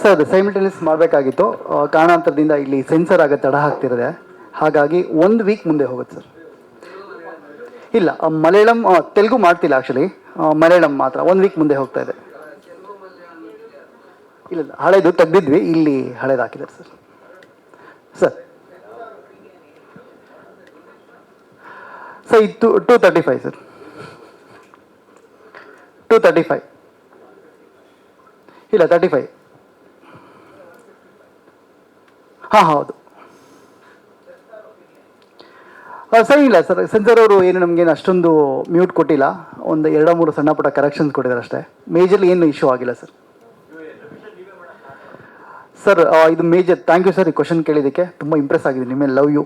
Sir ಅದು simultaneous ಮಾಡಬೇಕಾಗಿತ್ತು. ಕಾರಣಾಂತರದಿಂದ ಇಲ್ಲಿ ಸೆನ್ಸರ್ ಆಗ ತಡ ಹಾಕ್ತಿರದೆ. ಹಾಗಾಗಿ ಒಂದು ವೀಕ್ ಮುಂದೆ ಹೋಗುತ್ತೆ ಸರ್. ಇಲ್ಲ ಮಲಯಾಳಂ ತೆಲುಗು ಮಾಡ್ತಿಲ್ಲ ಆ್ಯಕ್ಚುಲಿ ಮಲಯಾಳಂ ಮಾತ್ರ. ಒಂದು ವೀಕ್ ಮುಂದೆ ಹೋಗ್ತಾ ಇದೆ. ಇಲ್ಲ ಇಲ್ಲ, ಹಳೇದು ತೆಗ್ದಿದ್ವಿ. ಇಲ್ಲಿ ಹಳೇದು ಹಾಕಿದ್ದಾರೆ ಸರ್. ಸರ್. ಸರ್ ಇದು two thirty five sir. Two thirty five ಇಲ್ಲ ತರ್ಟಿ ಫೈವ್ ಹಾಂ, ಹೌದು. ಸರಿ, ಇಲ್ಲ, ಸರ್. ಸೆನ್ಸರ್ ಅವರು ಏನು ನಮಗೇನು ಅಷ್ಟೊಂದು ಮ್ಯೂಟ್ ಕೊಟ್ಟಿಲ್ಲ. ಒಂದು ಎರಡು ಮೂರು ಸಣ್ಣ ಪುಟ್ಟ ಕರೆಕ್ಷನ್ಸ್ ಕೊಟ್ಟಿದ್ದಾರೆ ಅಷ್ಟೇ. ಮೇಜರ್ಲಿ ಏನು ಇಶ್ಯೂ ಆಗಿಲ್ಲ, ಸರ್. ಸರ್ ಇದು ಮೇಜರ್ ಥ್ಯಾಂಕ್ ಯು ಸರ್, ಈ ಕ್ವಶನ್ ಕೇಳಿದ್ದಕ್ಕೆ. ತುಂಬ ಇಂಪ್ರೆಸ್ ಆಗಿದೆ. ನಿಮ್ಮ ಲವ್ ಯು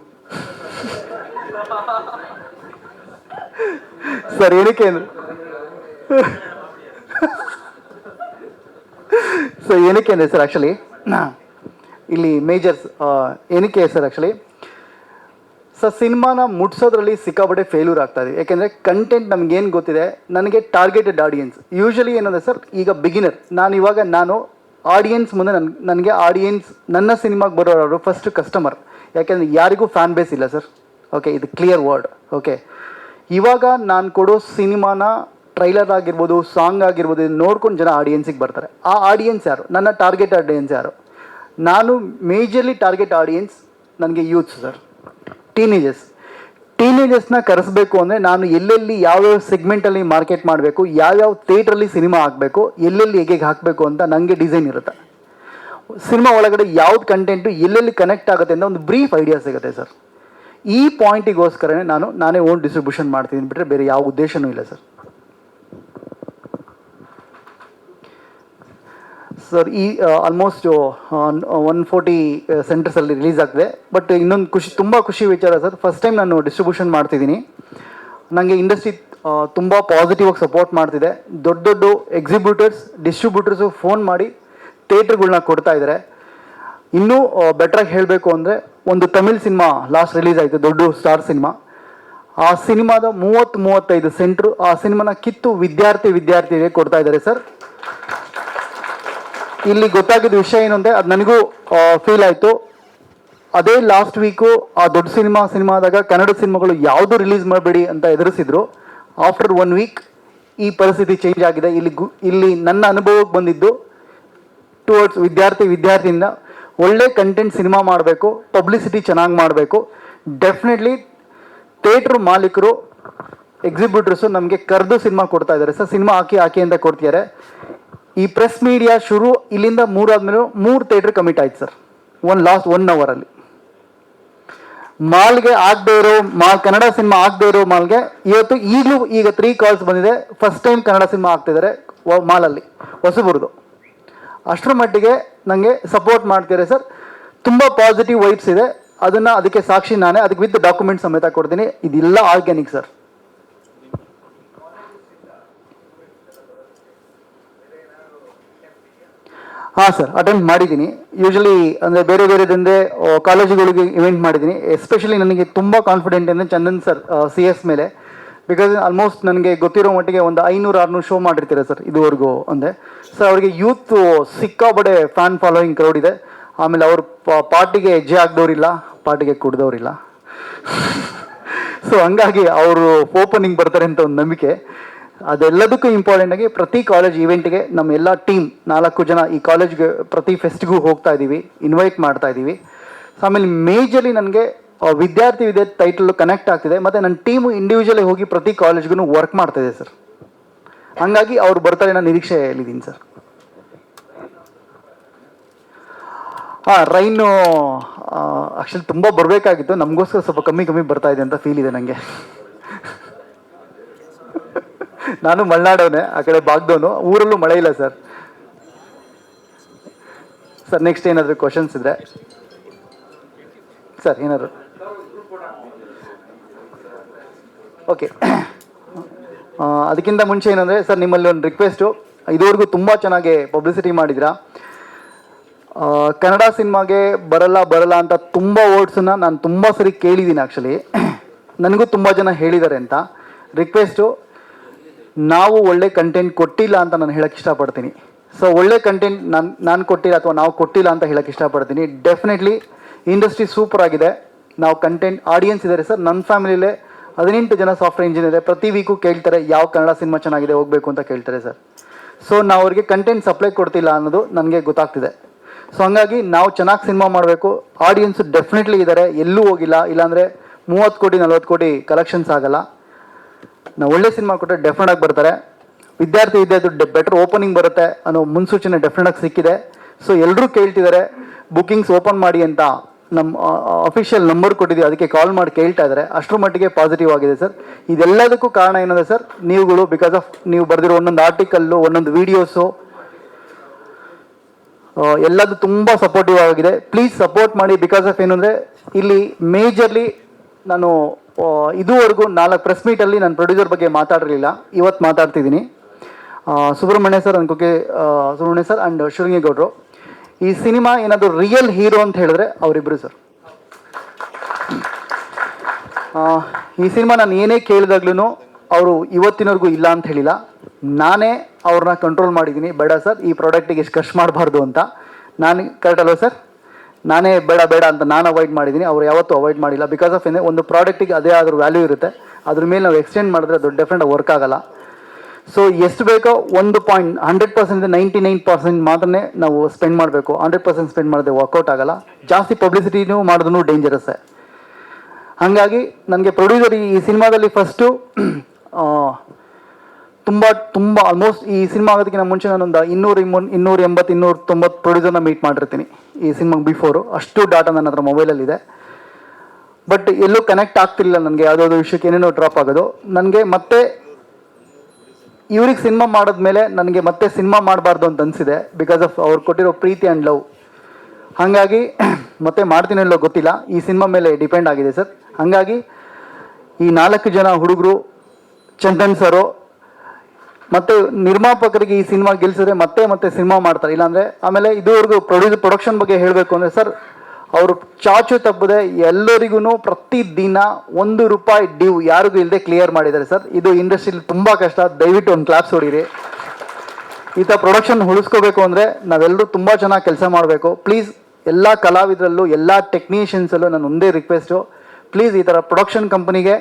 ಸರ್, ಏನಕ್ಕೆ ಸರ್, ಏನಕ್ಕೆ ಅಂದರೆ, ಸರ್ ಆ್ಯಕ್ಚುಲಿ ಇಲ್ಲಿ ಮೇಜರ್ಸ್ ಏನಕ್ಕೆ ಸರ್ ಆ್ಯಕ್ಚುಲಿ ಸರ್ ಸಿನಿಮಾನ ಮುಟ್ಸೋದ್ರಲ್ಲಿ ಸಿಕ್ಕಾಪಟ್ಟೆ ಫೇಲ್ಯೂರ್ ಆಗ್ತಾ ಇದೆ. ಯಾಕೆಂದರೆ ಕಂಟೆಂಟ್ ನಮಗೇನು ಗೊತ್ತಿದೆ? ನನಗೆ ಟಾರ್ಗೆಟೆಡ್ ಆಡಿಯನ್ಸ್ ಯೂಶಲಿ ಏನಂದರೆ ಸರ್ ಈಗ ಬಿಗಿನರ್ ನಾನು ಇವಾಗ ನಾನು ಆಡಿಯನ್ಸ್ ಮುಂದೆ ನನ್, ನನಗೆ ಆಡಿಯನ್ಸ್ ನನ್ನ ಸಿನಿಮಾಗೆ ಬರೋರು ಫಸ್ಟ್ ಕಸ್ಟಮರ್ ಯಾಕೆಂದರೆ ಯಾರಿಗೂ ಫ್ಯಾನ್ ಬೇಸ್ ಇಲ್ಲ ಸರ್ ಓಕೆ ಇದು ಕ್ಲಿಯರ್ ವರ್ಡ್ ಓಕೆ ಇವಾಗ ನಾನು ಕೊಡೋ ಸಿನಿಮಾನ ಟ್ರೈಲರ್ ಆಗಿರ್ಬೋದು ಸಾಂಗ್ ಆಗಿರ್ಬೋದು ನೋಡ್ಕೊಂಡು ಜನ ಆಡಿಯನ್ಸಿಗೆ ಬರ್ತಾರೆ. ಆ ಆಡಿಯನ್ಸ್ ಯಾರು? ನನ್ನ ಟಾರ್ಗೆಟ್ ಆಡಿಯನ್ಸ್ ಯಾರು? ನಾನು ಮೇಜರ್ಲಿ ಟಾರ್ಗೆಟ್ ಆಡಿಯನ್ಸ್ ನನಗೆ ಯೂತ್ಸ್ ಸರ್ ಟೀನೇಜಸ್ ಟೀನೇಜಸ್ನ ಕರೆಸಬೇಕು ಅಂದರೆ ನಾನು ಎಲ್ಲೆಲ್ಲಿ ಯಾವ್ಯಾವ ಸೆಗ್ಮೆಂಟಲ್ಲಿ ಮಾರ್ಕೆಟ್ ಮಾಡಬೇಕು, ಯಾವ್ಯಾವ ಥಿಯೇಟ್ರಲ್ಲಿ ಸಿನಿಮಾ ಹಾಕಬೇಕು, ಎಲ್ಲೆಲ್ಲಿ ಹೇಗೆ ಹಾಕಬೇಕು ಅಂತ ನನಗೆ ಡಿಸೈನ್ ಇರುತ್ತೆ. ಸಿನಿಮಾ ಒಳಗಡೆ ಯಾವ್ದು ಕಂಟೆಂಟು ಎಲ್ಲೆಲ್ಲಿ ಕನೆಕ್ಟ್ ಆಗುತ್ತೆ ಅಂತ ಒಂದು ಬ್ರೀಫ್ ಐಡಿಯಾ ಸಿಗುತ್ತೆ ಸರ್ ಈ ಪಾಯಿಂಟಿಗೋಸ್ಕರನೇ ನಾನು ನಾನೇ ಓನ್ ಡಿಸ್ಟ್ರಿಬ್ಯೂಷನ್ ಮಾಡ್ತೀನಿ ಬಿಟ್ಟರೆ ಬೇರೆ ಯಾವ ಉದ್ದೇಶನೂ ಇಲ್ಲ ಸರ್ ಸರ್, ಈ ಆಲ್ಮೋಸ್ಟ್ ಒನ್ ಫೋರ್ಟಿ ಸೆಂಟರ್ಸಲ್ಲಿ ರಿಲೀಸ್ ಆಗಿದೆ ಬಟ್ ಇನ್ನೊಂದು ಖುಷಿ, ತುಂಬ ಖುಷಿ ವಿಚಾರ ಸರ್. ಫಸ್ಟ್ ಟೈಮ್ ನಾನು ಡಿಸ್ಟ್ರಿಬ್ಯೂಷನ್ ಮಾಡ್ತಿದ್ದೀನಿ. ನನಗೆ ಇಂಡಸ್ಟ್ರಿ ತುಂಬ ಪಾಸಿಟಿವ್ ಆಗಿ ಸಪೋರ್ಟ್ ಮಾಡ್ತಿದೆ. ದೊಡ್ಡ ದೊಡ್ಡ ಎಕ್ಸಿಬ್ಯೂಟರ್ಸ್ ಡಿಸ್ಟ್ರಿಬ್ಯೂಟರ್ಸು ಫೋನ್ ಮಾಡಿ ಥಿಯೇಟ್ರ್ಗಳ್ನ ಕೊಡ್ತಾ ಇದ್ದಾರೆ ಇನ್ನೂ ಬೆಟ್ರಾಗಿ ಹೇಳಬೇಕು ಅಂದರೆ ಒಂದು ತಮಿಳ್ ಸಿನಿಮಾ ಲಾಸ್ಟ್ ರಿಲೀಸ್ ಆಯಿತು, ದೊಡ್ಡ ಸ್ಟಾರ್ ಸಿನಿಮಾ ಆ ಸಿನಿಮಾದ ಮೂವತ್ತು ಮೂವತ್ತೈದು ಸೆಂಟ್ರು ಆ ಸಿನಿಮಾನ ಕಿತ್ತು ವಿದ್ಯಾರ್ಥಿ ವಿದ್ಯಾರ್ಥಿಗೆ ಕೊಡ್ತಾ ಇದ್ದಾರೆ ಸರ್. ಇಲ್ಲಿ ಗೊತ್ತಾಗಿದ್ದ ವಿಷಯ ಏನು ಅಂದರೆ ಅದು ನನಗೂ ಫೀಲ್ ಆಯಿತು. ಅದೇ ಲಾಸ್ಟ್ ವೀಕು ಆ ದೊಡ್ಡ ಸಿನಿಮಾ ಸಿನಿಮಾದಾಗ ಕನ್ನಡ ಸಿನಿಮಾಗಳು ಯಾವುದು ರಿಲೀಸ್ ಮಾಡಬೇಡಿ ಅಂತ ಎದುರಿಸಿದ್ರು. ಆಫ್ಟರ್ ಒನ್ ವೀಕ್ ಈ ಪರಿಸ್ಥಿತಿ ಚೇಂಜ್ ಆಗಿದೆ. ಇಲ್ಲಿ ಗು, ಇಲ್ಲಿ ನನ್ನ ಅನುಭವಕ್ಕೆ ಬಂದಿದ್ದು ಟುವರ್ಡ್ಸ್ ವಿದ್ಯಾರ್ಥಿ ವಿದ್ಯಾರ್ಥಿಯಿಂದ ಒಳ್ಳೆ ಕಂಟೆಂಟ್ ಸಿನಿಮಾ ಮಾಡಬೇಕು ಪಬ್ಲಿಸಿಟಿ ಚೆನ್ನಾಗಿ ಮಾಡಬೇಕು. ಡೆಫಿನೆಟ್ಲಿ ಥಿಯೇಟ್ರ್ ಮಾಲೀಕರು ಎಕ್ಸಿಬ್ಯೂಟರ್ಸು ನಮಗೆ ಕರೆದು ಸಿನಿಮಾ ಕೊಡ್ತಾ ಇದ್ದಾರೆ. ಸರ್ ಸಿನಿಮಾ ಹಾಕಿ ಹಾಕಿ ಅಂತ ಕೊಡ್ತಿದ್ದಾರೆ. ಈ ಪ್ರೆಸ್ ಮೀಡಿಯಾ ಶುರು ಇಲ್ಲಿಂದ ಮೂರಾದ್ಮೇಲೆ ಮೂರು ಥಿಯೇಟ್ರ್ ಕಮಿಟ್ ಆಯ್ತು ಸರ್ ಒನ್ ಲಾಸ್ಟ್ ಒನ್ ಅವರಲ್ಲಿ ಮಾಲ್ಗೆ ಆಗದೆ ಇರೋ, ಮಾಲ್ ಕನ್ನಡ ಸಿನಿಮಾ ಆಗದೆ ಇರೋ ಮಾಲ್ಗೆ ಇವತ್ತು ಈಗಲೂ ಈಗ ತ್ರೀ ಕಾಲ್ಸ್ ಬಂದಿದೆ. ಫಸ್ಟ್ ಟೈಮ್ ಕನ್ನಡ ಸಿನಿಮಾ ಆಗ್ತಿದ್ದಾರೆ ಮಾಲಲ್ಲಿ, ಹೊಸಬರದು. ಅಷ್ಟರ ಮಟ್ಟಿಗೆ ನನಗೆ ಸಪೋರ್ಟ್ ಮಾಡ್ತಿದ್ದಾರೆ ಸರ್ ತುಂಬ ಪಾಸಿಟಿವ್ ವೈಬ್ಸ್ ಇದೆ. ಅದನ್ನು ಅದಕ್ಕೆ ಸಾಕ್ಷಿ ನಾನೇ. ಅದಕ್ಕೆ ವಿತ್ ಡಾಕ್ಯುಮೆಂಟ್ ಸಮೇತ ಕೊಡ್ತೀನಿ. ಇದೆಲ್ಲ ಆರ್ಗ್ಯಾನಿಕ್ ಸರ್ ಹಾಂ ಸರ್ ಅಟೆಂಡ್ ಮಾಡಿದ್ದೀನಿ. ಯೂಶಲಿ ಅಂದರೆ ಬೇರೆ ಬೇರೆದಂದರೆ ಕಾಲೇಜುಗಳಿಗೆ ಇವೆಂಟ್ ಮಾಡಿದ್ದೀನಿ. ಎಸ್ಪೆಷಲಿ ನನಗೆ ತುಂಬ ಕಾನ್ಫಿಡೆಂಟ್ ಅಂದರೆ ಚಂದನ್ ಸರ್ ಸಿ ಎಸ್ ಮೇಲೆ. ಬಿಕಾಸ್ ಆಲ್ಮೋಸ್ಟ್ ನನಗೆ ಗೊತ್ತಿರೋ ಮಟ್ಟಿಗೆ ಒಂದು ಐನೂರು, ಆರುನೂರು ಶೋ ಮಾಡಿರ್ತೀರಾ ಸರ್ ಇದುವರೆಗೂ ಅಂದರೆ. ಸರ್ ಅವರಿಗೆ ಯೂತ್ ಸಿಕ್ಕಾಬಡೆ ಫ್ಯಾನ್ ಫಾಲೋಯಿಂಗ್ ಕ್ರೌಡ್ ಇದೆ. ಆಮೇಲೆ ಅವ್ರ ಪಾರ್ಟಿಗೆ ಹೆಜ್ಜೆ ಆಗದವ್ರಿಲ್ಲ ಪಾರ್ಟಿಗೆ ಕುಡ್ದವ್ರಿಲ್ಲ. ಸೊ ಹಂಗಾಗಿ ಅವರು ಓಪನಿಂಗ್ ಬರ್ತಾರೆ ಅಂತ ಒಂದು ನಂಬಿಕೆ. ಅದೆಲ್ಲದಕ್ಕೂ ಇಂಪಾರ್ಟೆಂಟ್ ಆಗಿ ಪ್ರತಿ ಕಾಲೇಜ್ ಈವೆಂಟ್ಗೆ ನಮ್ಮ ಎಲ್ಲ ಟೀಮ್ ನಾಲ್ಕು ಜನ ಈ ಕಾಲೇಜ್ಗೆ ಪ್ರತಿ ಫೆಸ್ಟ್ಗೂ ಹೋಗ್ತಾ ಇದ್ದೀವಿ ಇನ್ವೈಟ್ ಮಾಡ್ತಾ ಇದ್ದೀವಿ. ಸೊ ಆಮೇಲೆ ಮೇಜರ್ಲಿ ನನಗೆ ವಿದ್ಯಾರ್ಥಿ ವಿದ್ಯಾರ್ಥಿ ಟೈಟಲ್ ಕನೆಕ್ಟ್ ಆಗ್ತಿದೆ, ಮತ್ತು ನನ್ನ ಟೀಮು ಇಂಡಿವಿಜುವಲಿ ಹೋಗಿ ಪ್ರತಿ ಕಾಲೇಜ್ಗೂ ವರ್ಕ್ ಮಾಡ್ತಾ ಇದೆ ಸರ್ ಹಂಗಾಗಿ ಅವ್ರು ಬರ್ತಾರೆ ನಾನು ನಿರೀಕ್ಷೆಯಲ್ಲಿದ್ದೀನಿ ಸರ್ ಹಾಂ ರೈನು ಆ್ಯಕ್ಚುಲಿ ತುಂಬ ಬರಬೇಕಾಗಿತ್ತು. ನಮಗೋಸ್ಕರ ಸ್ವಲ್ಪ ಕಮ್ಮಿ ಕಮ್ಮಿ ಬರ್ತಾ ಇದೆ ಅಂತ ಫೀಲ್ ಇದೆ ನನಗೆ ನಾನು ಮಲೆನಾಡವನೇ, ಆ ಕಡೆ ಬಾಗ್ದವನು. ಊರಲ್ಲೂ ಮಳೆ ಇಲ್ಲ ಸರ್. ಸರ್ ನೆಕ್ಸ್ಟ್ ಏನಾದರೂ ಕ್ವಶನ್ಸ್ ಇದ್ರೆ? ಸರ್, ಏನಾದ್ರು? ಓಕೆ ಅದಕ್ಕಿಂತ ಮುಂಚೆ ಏನಂದರೆ, ಸರ್, ನಿಮ್ಮಲ್ಲಿ ಒಂದು ರಿಕ್ವೆಸ್ಟು ಇದುವರೆಗೂ ತುಂಬ ಚೆನ್ನಾಗಿ ಪಬ್ಲಿಸಿಟಿ ಮಾಡಿದ್ರ ಕನ್ನಡ ಸಿನಿಮಾಗೆ ಬರಲ್ಲ ಬರಲ್ಲ ಅಂತ ತುಂಬ ವರ್ಡ್ಸನ್ನ ನಾನು ತುಂಬ ಸರಿ ಕೇಳಿದ್ದೀನಿ ಆ್ಯಕ್ಚುಲಿ ನನಗೂ ತುಂಬ ಜನ ಹೇಳಿದ್ದಾರೆ ಅಂತ. ರಿಕ್ವೆಸ್ಟು ನಾವು ಒಳ್ಳೆ ಕಂಟೆಂಟ್ ಕೊಟ್ಟಿಲ್ಲ ಅಂತ ನಾನು ಹೇಳಕ್ಕೆ ಇಷ್ಟಪಡ್ತೀನಿ. ಸೊ ಒಳ್ಳೆ ಕಂಟೆಂಟ್ ನಾನು ನಾನು ಕೊಟ್ಟಿಲ್ಲ ಅಥವಾ ನಾವು ಕೊಟ್ಟಿಲ್ಲ ಅಂತ ಹೇಳಕ್ಕೆ ಇಷ್ಟಪಡ್ತೀನಿ. ಡೆಫಿನೆಟ್ಲಿ ಇಂಡಸ್ಟ್ರಿ ಸೂಪರ್ ಆಗಿದೆ. ನಾವು ಕಂಟೆಂಟ್ ಆಡಿಯನ್ಸ್ ಇದ್ದಾರೆ ಸರ್. ನನ್ನ ಫ್ಯಾಮಿಲಿಲೇ ಹದಿನೆಂಟು ಜನ ಸಾಫ್ಟ್ವೇರ್ ಇಂಜಿನಿಯರ್ ಪ್ರತಿ ವೀಕು ಕೇಳ್ತಾರೆ, ಯಾವ ಕನ್ನಡ ಸಿನಿಮಾ ಚೆನ್ನಾಗಿದೆ, ಹೋಗಬೇಕು ಅಂತ ಕೇಳ್ತಾರೆ ಸರ್. ಸೊ ನಾವು ಅವ್ರಿಗೆ ಕಂಟೆಂಟ್ ಸಪ್ಲೈ ಕೊಡ್ತಿಲ್ಲ ಅನ್ನೋದು ನನಗೆ ಗೊತ್ತಾಗ್ತಿದೆ. ಸೊ ಹಂಗಾಗಿ ನಾವು ಚೆನ್ನಾಗಿ ಸಿನಿಮಾ ಮಾಡಬೇಕು. ಆಡಿಯನ್ಸ್ ಡೆಫಿನೆಟ್ಲಿ ಇದ್ದಾರೆ ಎಲ್ಲೂ ಹೋಗಿಲ್ಲ. ಇಲ್ಲಾಂದರೆ ಮೂವತ್ತು ಕೋಟಿ, ನಲ್ವತ್ತು ಕೋಟಿ ಕಲೆಕ್ಷನ್ಸ್ ಆಗಲ್ಲ. ನಾವು ಒಳ್ಳೆ ಸಿನಿಮಾ ಕೊಟ್ಟರೆ ಡೆಫಿನೆಟ್ ಆಗಿ ಬರ್ತಾರೆ. ವಿದ್ಯಾರ್ಥಿ ವಿದ್ಯಾರ್ಥಿ ಬೆಟರ್ ಓಪನಿಂಗ್ ಬರುತ್ತೆ ಅನ್ನೋ ಮುನ್ಸೂಚನೆ ಡೆಫಿನೆಟ್ ಆಗಿ ಸಿಕ್ಕಿದೆ. ಸೊ ಎಲ್ಲರೂ ಕೇಳ್ತಿದ್ದಾರೆ ಬುಕಿಂಗ್ಸ್ ಓಪನ್ ಮಾಡಿ ಅಂತ ನಮ್ಮ ಅಫಿಷಿಯಲ್ ನಂಬರ್ ಕೊಟ್ಟಿದ್ದೀವಿ ಅದಕ್ಕೆ ಕಾಲ್ ಮಾಡಿ ಕೇಳ್ತಾ ಇದ್ದಾರೆ ಅಷ್ಟರ ಮಟ್ಟಿಗೆ ಪಾಸಿಟಿವ್ ಆಗಿದೆ ಸರ್. ಇದೆಲ್ಲದಕ್ಕೂ ಕಾರಣ ಏನಂದ್ರೆ ಸರ್, ನೀವುಗಳು ಬಿಕಾಸ್ ಆಫ್ ನೀವು ಬರೆದಿರೋ ಒಂದೊಂದು ಆರ್ಟಿಕಲ್ಲು ಒಂದೊಂದು ವೀಡಿಯೋಸು ಎಲ್ಲದು ತುಂಬ ಸಪೋರ್ಟಿವ್ ಆಗಿದೆ. ಪ್ಲೀಸ್ ಸಪೋರ್ಟ್ ಮಾಡಿ ಬಿಕಾಸ್ ಆಫ್ ಏನು ಇಲ್ಲಿ ಮೇಜರ್ಲಿ ನಾನು ಇದುವರೆಗೂ ನಾಲ್ಕು ಪ್ರೆಸ್ ಮೀಟಲ್ಲಿ ನಾನು ಪ್ರೊಡ್ಯೂಸರ್ ಬಗ್ಗೆ ಮಾತಾಡಿರಲಿಲ್ಲ. ಇವತ್ತು ಮಾತಾಡ್ತಿದ್ದೀನಿ. ಸುಬ್ರಹ್ಮಣ್ಯ ಸರ್ ಅನ್ಕೋಕೆ ಸುಬ್ರಹ್ಮಣ್ಯ ಸರ್ ಆ್ಯಂಡ್ ಶಿವಲಿಂಗೇಗೌಡರು ಈ ಸಿನಿಮಾ ಏನಾದರೂ ರಿಯಲ್ ಹೀರೋ ಅಂತ ಹೇಳಿದ್ರೆ ಅವರಿಬ್ಬರು ಸರ್ ಈ ಸಿನಿಮಾ ನಾನು ಏನೇ ಕೇಳಿದಾಗ್ಲೂ ಅವರು ಇವತ್ತಿನವರೆಗೂ ಇಲ್ಲ ಅಂತ ಹೇಳಿಲ್ಲ. ನಾನೇ ಅವ್ರನ್ನ ಕಂಟ್ರೋಲ್ ಮಾಡಿದ್ದೀನಿ. ಬೇಡ ಸರ್ ಈ ಪ್ರಾಡಕ್ಟಿಗೆ ಎಷ್ಟು ಖರ್ಚು ಮಾಡಬಾರ್ದು ಅಂತ. ನಾನು ಕರೆಕ್ಟ್ ಅಲ್ವಾ ಸರ್ ನಾನೇ ಬೇಡ ಬೇಡ ಅಂತ ನಾನು ಅವಾಯ್ಡ್ ಮಾಡಿದ್ದೀನಿ. ಅವ್ರು ಯಾವತ್ತೂ ಅವಾಯ್ಡ್ ಮಾಡಿಲ್ಲ. ಬಿಕಾಸ್ ಆಫ್ ಏನೇ ಒಂದು ಪ್ರಾಡಕ್ಟಿಗೆ ಅದೇ ಆದರೂ ವ್ಯಾಲ್ಯೂ ಇರುತ್ತೆ. ಅದ್ರ ಮೇಲೆ ನಾವು ಎಕ್ಸ್ಟೆಂಡ್ ಮಾಡಿದ್ರೆ ಅದು ಡೆಫಿನೆಟ್ ವರ್ಕ್ ಆಗಲ್ಲ. ಸೊ ಎಷ್ಟು ಬೇಕೋ ಒಂದು point hundred percent ninety nine percent ಮಾತ್ರನೇ ನಾವು ಸ್ಪೆಂಡ್ ಮಾಡಬೇಕು. ಹಂಡ್ರೆಡ್ ಪರ್ಸೆಂಟ್ ಸ್ಪೆಂಡ್ ಮಾಡಿದ್ರೆ ವರ್ಕೌಟ್ ಆಗಲ್ಲ. ಜಾಸ್ತಿ ಪಬ್ಲಿಸಿಟಿನೂ ಮಾಡಿದ್ರು ಡೇಂಜರಸ್ಸೇ ಹಾಗಾಗಿ ನನಗೆ ಪ್ರೊಡ್ಯೂಸರ್ ಈ ಸಿನಿಮಾದಲ್ಲಿ ಫಸ್ಟು ತುಂಬ ತುಂಬ ಆಲ್ಮೋಸ್ಟ್ ಈ ಸಿನಿಮಾ ಆಗೋದಕ್ಕಿಂತ ಮುಂಚೆ ನಾನೊಂದು ಇನ್ನೂರು, ಇನ್ನೂರ ಎಂಬತ್ತು ಇನ್ನೂರ ತೊಂಬತ್ತು ಪ್ರೊಡ್ಯೂಸರ್ನ ಮೀಟ್ ಮಾಡಿರ್ತೀನಿ. ಈ ಸಿನಿಮಾಗೆ ಬಿಫೋರು ಅಷ್ಟು ಡಾಟಾ ನನ್ನ ಹತ್ರ ಮೊಬೈಲಲ್ಲಿದೆ ಬಟ್ ಎಲ್ಲೂ ಕನೆಕ್ಟ್ ಆಗ್ತಿಲ್ಲ ನನಗೆ, ಯಾವುದಾದ್ರು ವಿಷಯಕ್ಕೆ ಏನೇನೋ ಡ್ರಾಪ್ ಆಗೋದು. ನನಗೆ ಮತ್ತೆ ಇವ್ರಿಗೆ ಸಿನಿಮಾ ಮಾಡಿದ್ಮೇಲೆ ನನಗೆ ಮತ್ತೆ ಸಿನಿಮಾ ಮಾಡಬಾರ್ದು ಅಂತ ಅನಿಸಿದೆ. ಬಿಕಾಸ್ ಆಫ್ ಅವ್ರು ಕೊಟ್ಟಿರೋ ಪ್ರೀತಿ ಆ್ಯಂಡ್ ಲವ್ ಹಾಗಾಗಿ ಮತ್ತೆ ಮಾಡ್ತೀನಿ ಇಲ್ಲೋ ಗೊತ್ತಿಲ್ಲ. ಈ ಸಿನಿಮಾ ಮೇಲೆ ಡಿಪೆಂಡ್ ಆಗಿದೆ ಸರ್. ಹಾಗಾಗಿ ಈ ನಾಲ್ಕು ಜನ ಹುಡುಗರು, ಚಂದನ್ ಸರು ಮತ್ತು ನಿರ್ಮಾಪಕರಿಗೆ ಈ ಸಿನಿಮಾ ಗೆಲ್ಸಿದ್ರೆ ಮತ್ತೆ ಮತ್ತೆ ಸಿನಿಮಾ ಮಾಡ್ತಾರೆ. ಇಲ್ಲಾಂದರೆ ಆಮೇಲೆ ಇದುವರೆಗೂ ಪ್ರೊಡ್ಯೂಸ್ ಪ್ರೊಡಕ್ಷನ್ ಬಗ್ಗೆ ಹೇಳಬೇಕು ಅಂದರೆ ಸರ್, ಅವರು ಚಾಚು ತಪ್ಪದೆ ಎಲ್ಲರಿಗೂ ಪ್ರತಿ ದಿನ ಒಂದು ರೂಪಾಯಿ ಡ್ಯೂ ಯಾರಿಗೂ ಇಲ್ಲದೆ ಕ್ಲಿಯರ್ ಮಾಡಿದ್ದಾರೆ ಸರ್. ಇದು ಇಂಡಸ್ಟ್ರೀಲಿ ತುಂಬ ಕಷ್ಟ. ದಯವಿಟ್ಟು ಒಂದು ಕ್ಲಾಪ್ಸ್ ಹೊಡೀರಿ ಈ ಥರ ಪ್ರೊಡಕ್ಷನ್ ಉಳಿಸ್ಕೋಬೇಕು ಅಂದರೆ ನಾವೆಲ್ಲರೂ ತುಂಬ ಚೆನ್ನಾಗಿ ಕೆಲಸ ಮಾಡಬೇಕು. ಪ್ಲೀಸ್ ಎಲ್ಲ ಕಲಾವಿದರಲ್ಲೂ, ಎಲ್ಲ ಟೆಕ್ನಿಷಿಯನ್ಸಲ್ಲೂ ನಾನು ಒಂದೇ ರಿಕ್ವೆಸ್ಟು ಪ್ಲೀಸ್ ಈ ಥರ ಪ್ರೊಡಕ್ಷನ್ ಕಂಪನಿಗೆ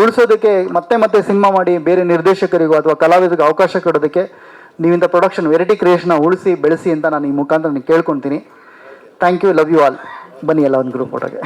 ಉಳಿಸೋದಕ್ಕೆ ಮತ್ತೆ ಮತ್ತೆ ಸಿನಿಮಾ ಮಾಡಿ ಬೇರೆ ನಿರ್ದೇಶಕರಿಗೂ ಅಥವಾ ಕಲಾವಿದರಿಗೂ ಅವಕಾಶ ಕೊಡೋದಕ್ಕೆ ನೀವಿಂದ ಪ್ರೊಡಕ್ಷನ್ ವೆರೈಟಿ ಕ್ರಿಯೇಷನ್ನ ಉಳಿಸಿ, ಬೆಳೆಸಿ ಅಂತ ನಾನು ಈ ಮುಖಾಂತರ ಕೇಳ್ಕೊತೀನಿ. Thank you love you all ಬನ್ನಿ ಎಲ್ಲ ಒಂದು ಗ್ರೂಪ್ ಫೋಟೋಗೆ